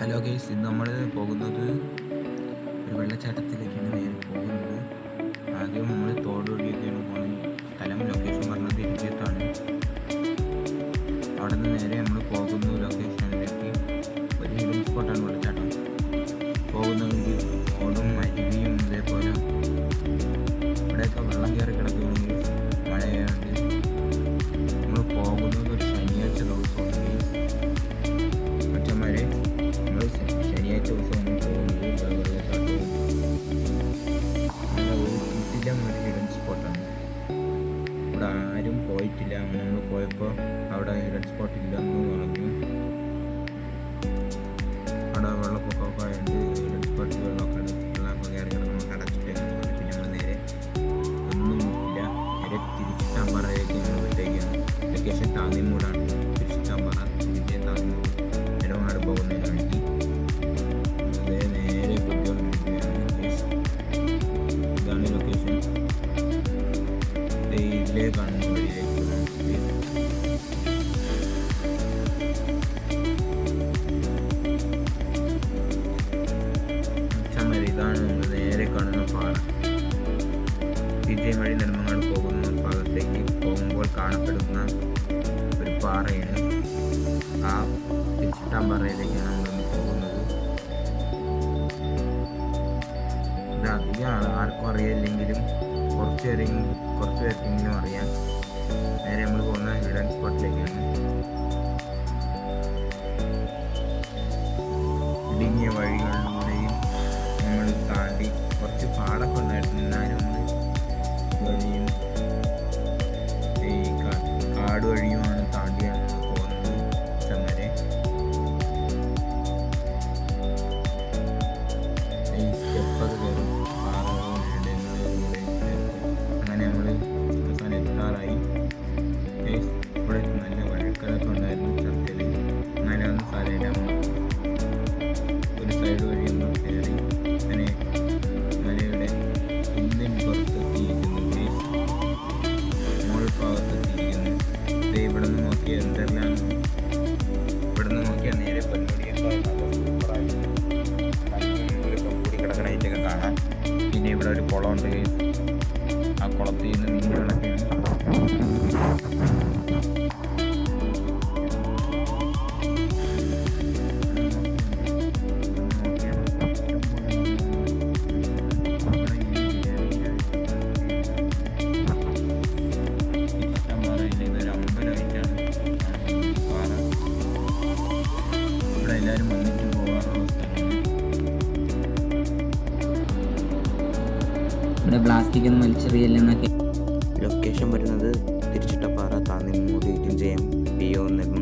Hello guys ഇന്ന് നമ്മൾ പോകുന്നത് ഒരു വെള്ളച്ചാട്ടത്തിലേക്കാണ് നേരെ പോകുന്നത്. ആദ്യം നമ്മൾ തോട് വഴിയൊക്കെയാണ് പോകുന്നത് സ്ഥലം ലൊക്കേഷൻ പറഞ്ഞത് ഇരിക്കത്താണ് അവിടെ നിന്ന് നേരെ നമ്മൾ പോകുന്നു ലൊക്കേഷനിലേക്ക് ഒരു ഹിഡൻ സ്പോട്ടാണ് വെള്ളച്ചാട്ടം കിട്ടില്ല ഒരു ഹിഡൻ സ്പോട്ടാണ് ഇവിടെ ആരും പോയിട്ടില്ല. നമ്മൾ പോയപ്പോൾ അവിടെ ഹിഡൻ സ്പോട്ട് ഇല്ലെന്ന് പറഞ്ഞു. അവിടെ വെള്ളപ്പൊക്കമൊക്കെ ആയതുകൊണ്ട് ഹിഡൻ സ്പോട്ടിൽ വെള്ളമൊക്കെ വെള്ളമൊക്കെ കയറി കിടന്ന് അടച്ചിട്ടേന്ന് പറഞ്ഞു. പിന്നെ നമ്മൾ നേരെ ഒന്നും ഇല്ല. നേരെ തിരിച്ചാമ്പാറയിലേക്ക് നമ്മൾ വിട്ടേക്കാണ് ലൊക്കേഷൻ താന്നിമൂടാണ് ഇതിലേ കാണുന്ന വഴിയിലേക്ക് പോകണം. ചമ്മരി ഇതാണ് നമ്മൾ നേരെ കാണുന്ന പാറ വിജയ് വഴി നെടുമങ്ങാട് പോകുന്ന ഭാഗത്തേക്ക് പോകുമ്പോൾ കാണപ്പെടുന്ന ഒരു പാറയാണ് ആ തിരുച്ചിട്ടാമ്പാറയിലേക്കാണ് നമ്മൾ പോകുന്നത് ഇത് അധികം ആർക്കും അറിയില്ലെങ്കിലും കുറച്ച് പേരെങ്കിലും കുറച്ച് പേർക്കെങ്കിലും അറിയാം. നേരെ നമ്മൾ പോകുന്ന ഹിഡൻ സ്പോട്ടിലേക്കാണ് ദേ ഇവിടെ നിന്ന് നോക്കിയാൽ എന്തെല്ലാം ഇവിടെ നിന്ന് നോക്കിയാൽ നേരെ പൊന്മുടിയൊക്കെ സൂപ്പറായിട്ട് കല്ലുകളിലൊക്കെ കൂടി കിടക്കണതിന്റെയൊക്കെ കാണാം. പിന്നെ ഇവിടെ ഒരു കുളമുണ്ട് ഇവിടെ ബ്ലാസ്റ്റിക് ഒന്നും വലിച്ചെറിയില്ലെന്നൊക്കെ ലൊക്കേഷൻ വരുന്നത് Thirichittappara Thannimoodi M P O നിർമ്മ